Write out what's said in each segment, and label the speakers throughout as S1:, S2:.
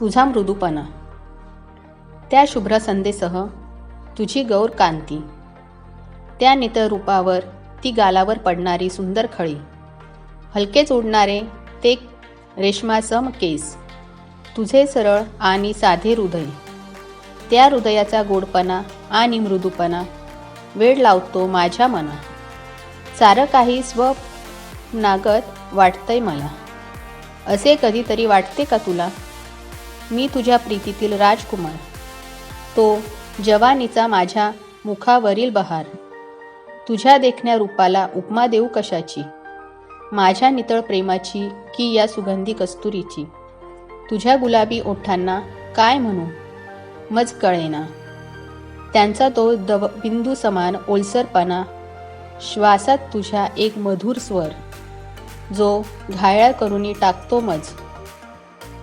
S1: तुझा मृदूपणा त्या शुभ्र संधेसह तुझी गौर कांती. त्या नितळ रूपावर ती गालावर पडणारी सुंदर खळी. हलकेच उडणारे ते रेशमासम केस. तुझे सरळ आणि साधे हृदय. त्या हृदयाचा गोडपणा आणि मृदूपणा वेळ लावतो माझ्या मना. सारं काही स्वप्नागत वाटतंय मला. असे कधीतरी वाटते का तुला? मी तुझ्या प्रीतीतील राजकुमार. तो जवानीचा माझ्या मुखावरील बहार. तुझ्या देखण्या रूपाला उपमा देऊ कशाची? माझ्या नितळ प्रेमाची की या सुगंधी कस्तुरीची? तुझ्या गुलाबी ओठांना काय म्हणू? मज कळेना. त्यांचा तो दव बिंदू समान ओलसरपणा श्वासात तुझ्या एक मधुर स्वर जो घायाळ करूनी टाकतो मज.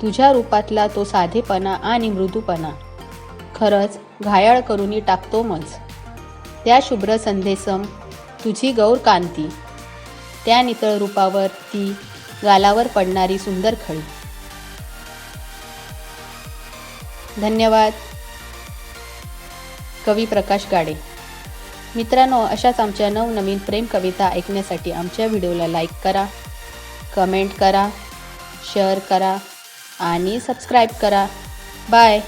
S1: तुझ्या रूपातला तो साधेपणा आणि मृदूपणा. खरंच घायाळ करूनी टाकतो मज. त्या शुभ्र संधेसम तुझी गौर कांती. त्या नितळ रूपावर ती गालावर पडणारी सुंदर खळी. धन्यवाद. कवी प्रकाश गाडे. मित्रांनो अशाच आमच्या नवनवीन प्रेम कविता ऐकण्यासाठी आमच्या व्हिडिओला लाईक करा कमेंट करा शेअर करा. आणि सबस्क्राईब करा. बाय